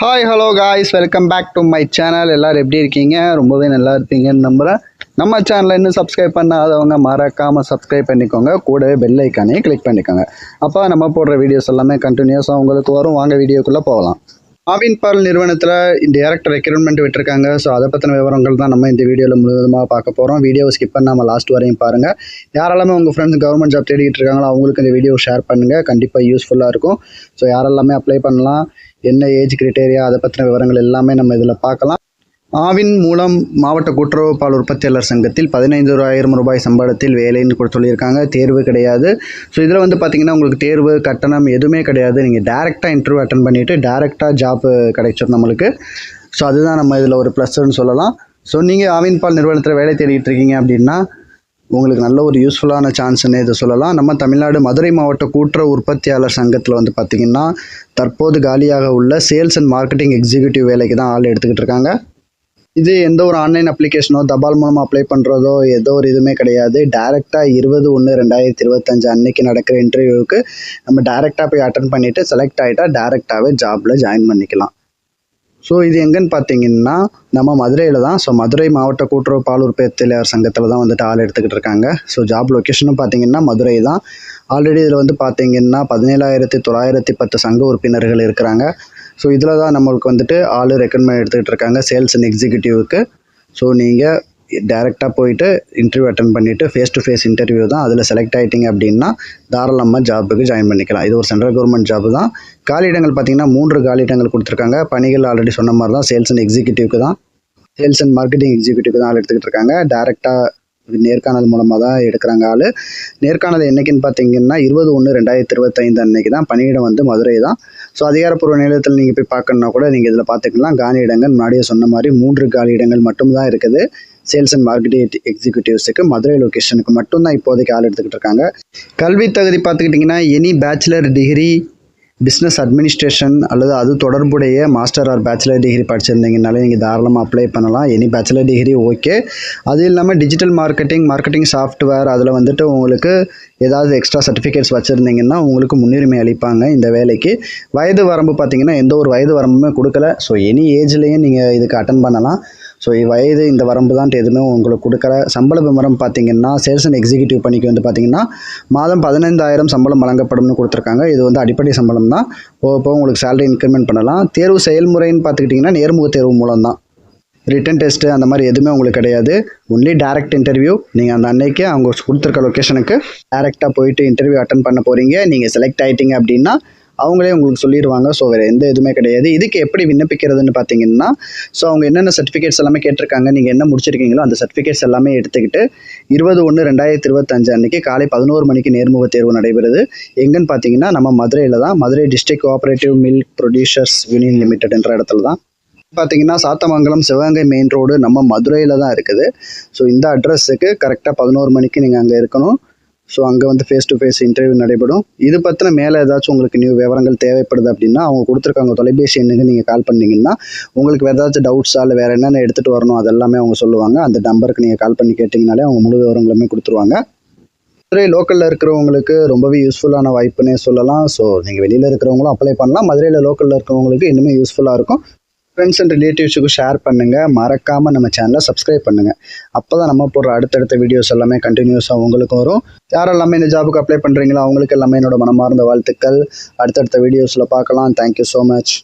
Hi hello guys welcome back to my channel எல்லோரும் எப்படி இருக்கீங்க? ரொம்பவே நல்லா இருப்பீங்கன்னு நம்புகிறேன் நம்ம சேனலை இன்னும் சப்ஸ்கிரைப் பண்ணாதவங்க மறக்காமல் சப்ஸ்கிரைப் பண்ணிக்கோங்க. கூடவே பெல் ஐக்கானே கிளிக் பண்ணிக்கோங்க. அப்போ நம்ம போடுற வீடியோஸ் எல்லாமே கண்டினியூஸாக உங்களுக்கு வரும். வாங்க வீடியோக்குள்ளே போகலாம். ஆவின் பால் நிறுவனத்தில் டேரக்டர் ரெக்ரூட்மெண்ட் விட்டுருக்காங்க. ஸோ அதை பற்றின விவரங்கள் தான் நம்ம இந்த வீடியோவில் முழுவதுமாக பார்க்க போகிறோம் வீடியோவை ஸ்கிப் பண்ணாமல் லாஸ்ட் வரையும் பாருங்கள் யாரெல்லாமே உங்கள் ஃப்ரெண்ட்ஸ் கவர்மெண்ட் ஜாப் தேடிட்டு இருக்காங்களோ அவங்களுக்கு இந்த வீடியோ ஷேர் பண்ணுங்கள் கண்டிப்பாக யூஸ்ஃபுல்லாக இருக்கும். ஸோ யாரெல்லாமே அப்ளை பண்ணலாம். என்ன ஏஜ் கிரிட்டேரியா அதை பற்றின விவரங்கள் எல்லாமே நம்ம இதில் பார்க்கலாம். ஆவின் மூலம் மாவட்ட கூட்டுறவு பால் உற்பத்தியாளர் சங்கத்தில் பதினைந்தாயிரம் ரூபாய் சம்பளத்தில் வேலைன்னு கூட சொல்லியிருக்காங்க. தேர்வு கிடையாது. ஸோ இதில் வந்து பார்த்தீங்கன்னா உங்களுக்கு தேர்வு கட்டணம் எதுவுமே கிடையாது. நீங்கள் டேரெக்டாக இன்டர்வியூ அட்டன் பண்ணிவிட்டு டேரெக்டாக ஜாப் கிடைச்சிடும் நம்மளுக்கு. ஸோ அதுதான் நம்ம இதில் ஒரு ப்ளஸ்ன்னு சொல்லலாம். ஸோ நீங்கள் ஆவின் பால் நிறுவனத்தில் வேலை தேடிட்டு இருக்கீங்க அப்படின்னா உங்களுக்கு நல்ல ஒரு யூஸ்ஃபுல்லான சான்ஸ்னு இதை சொல்லலாம். நம்ம தமிழ்நாடு மதுரை மாவட்ட கூட்டுறவு உற்பத்தியாளர் சங்கத்தில் வந்து பார்த்திங்கன்னா தற்போது காலியாக உள்ள சேல்ஸ் அண்ட் மார்க்கெட்டிங் எக்ஸிக்யூட்டிவ் வேலைக்கு தான் ஆள் எடுத்துக்கிட்டு இருக்காங்க. இது எந்த ஒரு ஆன்லைன் அப்ளிகேஷனோ தபால் மூலமாக அப்ளை பண்ணுறதோ ஏதோ ஒரு இதுவுமே கிடையாது. டேரெக்டாக இருபது ஒன்று ரெண்டாயிரத்தி இருபத்தஞ்சு அன்னைக்கு நடக்கிற இன்டர்வியூவுக்கு நம்ம டேரெக்டாக போய் அட்டன் பண்ணிவிட்டு செலக்ட் ஆகிட்டா டேரெக்டாகவே ஜாபில் ஜாயின் பண்ணிக்கலாம். ஸோ இது எங்கன்னு பார்த்தீங்கன்னா நம்ம மதுரையில் தான். ஸோ மதுரை மாவட்ட கூட்டுறவு பால் உற்பத்தியாளர் சங்கத்தில் தான் வந்துட்டு ஆள் எடுத்துக்கிட்டு இருக்காங்க. ஸோ ஜாப் லொக்கேஷனும் பார்த்தீங்கன்னா மதுரை தான். ஆல்ரெடி இதில் வந்து பார்த்தீங்கன்னா பதினேழாயிரத்தி தொள்ளாயிரத்தி பத்து சங்க உறுப்பினர்கள் இருக்கிறாங்க. ஸோ இதில் தான் நம்மளுக்கு வந்துட்டு ஆள் ரெக்கமெண்ட் எடுத்துக்கிட்டு இருக்காங்க சேல்ஸ் அண்ட் எக்ஸிக்யூட்டிவ்க்கு ஸோ நீங்கள் டேரெக்டாக போயிட்டு இன்டர்வியூ அட்டன் பண்ணிவிட்டு ஃபேஸ் டு ஃபேஸ் இன்டர்வியூ தான் அதில் செலக்ட் ஆகிட்டிங்க அப்படின்னா தாராளமாக ஜாபுக்கு ஜாயின் பண்ணிக்கலாம். இது ஒரு சென்ட்ரல் கவர்மெண்ட் ஜாப் தான். காலியிடங்கள் பார்த்தீங்கன்னா மூன்று காலியிடங்கள் கொடுத்துருக்காங்க. பணிகள் ஆல்ரெடி சொன்ன மாதிரி தான் சேல்ஸ் அண்ட் எக்ஸிக்யூட்டிவ்க்கு தான். சேல்ஸ் அண்ட் மார்க்கெட்டிங் எக்ஸிக்யூட்டிவ்க்கு தான் எடுத்துக்கிட்டு இருக்காங்க. டேரெக்டாக நேர்காணல் மூலமாக தான் எடுக்கிறாங்க ஆள். நேர்காணல் என்னைக்குன்னு பார்த்தீங்கன்னா இருபது ஒன்று ரெண்டாயிரத்தி இருபத்தைந்து அன்னைக்கு தான் பணியிடம் வந்து மதுரை தான் ஸோ அதிகாரப்பூர்வ நிலையத்தில் நீங்கள் போய் பார்க்கணுன்னா கூட நீங்கள் இதில் பார்த்துக்கலாம். காலி இடங்கள் முன்னாடியே சொன்ன மாதிரி மூன்று காலி இடங்கள் மட்டும்தான் இருக்குது. சேல்ஸ் அண்ட் மார்க்கெட்டிங் எக்ஸிக்யூட்டிவ்ஸுக்கு மதுரை லொக்கேஷனுக்கு மட்டும்தான் இப்போதைக்கு ஆள் எடுத்துக்கிட்டு இருக்காங்க. கல்வி தகுதி பார்த்துக்கிட்டிங்கன்னா any bachelor degree business administration அல்லது அது தொடர்புடைய மாஸ்டர் ஆர் பேச்சுலர் டிகிரி படிச்சிருந்தீங்கனாலே நீங்கள் தாராளமாக அப்ளை பண்ணலாம். எனி பேச்சுலர் டிகிரி ஓகே அது இல்லாமல் டிஜிட்டல் மார்க்கெட்டிங் மார்க்கெட்டிங் சாஃப்ட்வேர் அதில் வந்துட்டு உங்களுக்கு ஏதாவது எக்ஸ்ட்ரா சர்டிஃபிகேட்ஸ் வச்சுருந்தீங்கன்னா உங்களுக்கு முன்னுரிமை அளிப்பாங்க இந்த வேலைக்கு. வயது வரம்பு பார்த்தீங்கன்னா எந்த ஒரு வயது வரம்புமே கொடுக்கல. ஸோ எனி ஏஜ்லேயும் நீங்கள் இதுக்கு அட்டன் பண்ணலாம். ஸோ வயது இந்த வரம்பு தான் எதுவுமே உங்களுக்கு கொடுக்குற சம்பள விவரம் பார்த்தீங்கன்னா சேல்ஸ் அண்ட் எக்ஸிக்யூட்டிவ் பணிக்கு வந்து பார்த்தீங்கன்னா மாதம் பதினைந்தாயிரம் சம்பளம் வழங்கப்படும்னு கொடுத்துருக்காங்க. இது வந்து அடிப்படை சம்பளம் தான் போக போக உங்களுக்கு சேலரி இன்க்ரிமெண்ட் பண்ணலாம். தேர்வு செயல்முறைன்னு பார்த்துக்கிட்டிங்கன்னா நேர்முக தேர்வு மூலம் தான் ரிட்டன் டெஸ்ட்டு அந்த மாதிரி எதுவுமே உங்களுக்கு கிடையாது. ஒன்லி டேரக்ட் இன்டர்வியூ நீங்கள் அந்த அன்னைக்கு அவங்க கொடுத்துருக்க லொக்கேஷனுக்கு டேரெக்டாக போயிட்டு இன்டர்வியூ அட்டன் பண்ண போகிறீங்க நீங்கள் செலக்ட் ஆகிட்டீங்க அப்படின்னா அவங்களே உங்களுக்கு சொல்லிடுவாங்க. ஸோ வேறு எந்த இதுவுமே கிடையாது. இதுக்கு எப்படி விண்ணப்பிக்கிறதுன்னு பார்த்தீங்கன்னா ஸோ அவங்க என்னென்ன சர்டிஃபிகேட்ஸ் எல்லாமே கேட்டிருக்காங்க நீங்கள் என்ன முடிச்சிருக்கீங்களோ அந்த சர்டிஃபிகேட்ஸ் எல்லாமே எடுத்துக்கிட்டு இருபது ஒன்று ரெண்டாயிரத்தி இருபத்தஞ்சு அன்றைக்கி காலை பதினோரு மணிக்கு நேர்முக தேர்வு நடைபெறுது. எங்கன்னு பார்த்தீங்கன்னா நம்ம மதுரையில் தான். Madurai district cooperative milk producers union limited என்ற இடத்துல தான். பார்த்தீங்கன்னா சாத்தமங்கலம் சிவகங்கை மெயின் ரோடு நம்ம மதுரையில் தான் இருக்குது. ஸோ இந்த அட்ரஸுக்கு கரெக்டாக பதினோரு மணிக்கு நீங்கள் அங்கே இருக்கணும். ஸோ அங்கே வந்து ஃபேஸ் டு ஃபேஸ் இன்டர்வியூ நடைபெறும். இது பற்றின மேலே ஏதாச்சும் உங்களுக்கு நியூ விவரங்கள் தேவைப்படுது அப்படின்னா அவங்க கொடுத்துருக்காங்க தொலைபேசி எண்ணுக்கு நீங்கள் கால் பண்ணீங்கன்னா உங்களுக்கு வேறு ஏதாச்சும் டவுட்ஸா இல்லை வேறு என்னென்ன எடுத்துகிட்டு வரணும் அதெல்லாமே அவங்க சொல்லுவாங்க. அந்த நம்பருக்கு நீங்கள் கால் பண்ணி கேட்டிங்கனாலே அவங்க முழு விவரங்களுமே கொடுத்துருவாங்க. மதுரை லோக்கலில் இருக்கிறவங்களுக்கு ரொம்பவே யூஸ்ஃபுல்லான வாய்ப்புன்னே சொல்லலாம். ஸோ நீங்கள் வெளியில் இருக்கிறவங்களும் அப்ளை பண்ணலாம். மதுரையில் லோக்கலில் இருக்கிறவங்களுக்கு இன்னுமே யூஸ்ஃபுல்லாக இருக்கும். ஃப்ரெண்ட்ஸ் அண்ட் ரிலேட்டிவ்ஸுக்கு ஷேர் பண்ணுங்கள் மறக்காமல் நம்ம சேனலை சப்ஸ்கிரைப் பண்ணுங்கள் அப்போ தான் நம்ம போடுற அடுத்தடுத்த வீடியோஸ் எல்லாமே கண்டினியூஸாக உங்களுக்கு வரும். யாரெல்லாமே இந்த ஜாபுக்கு அப்ளை பண்ணுறீங்களோ அவங்களுக்கு எல்லாமே என்னோட மனமார்ந்த வாழ்த்துக்கள். அடுத்தடுத்த வீடியோஸில் பார்க்கலாம். Thank you so much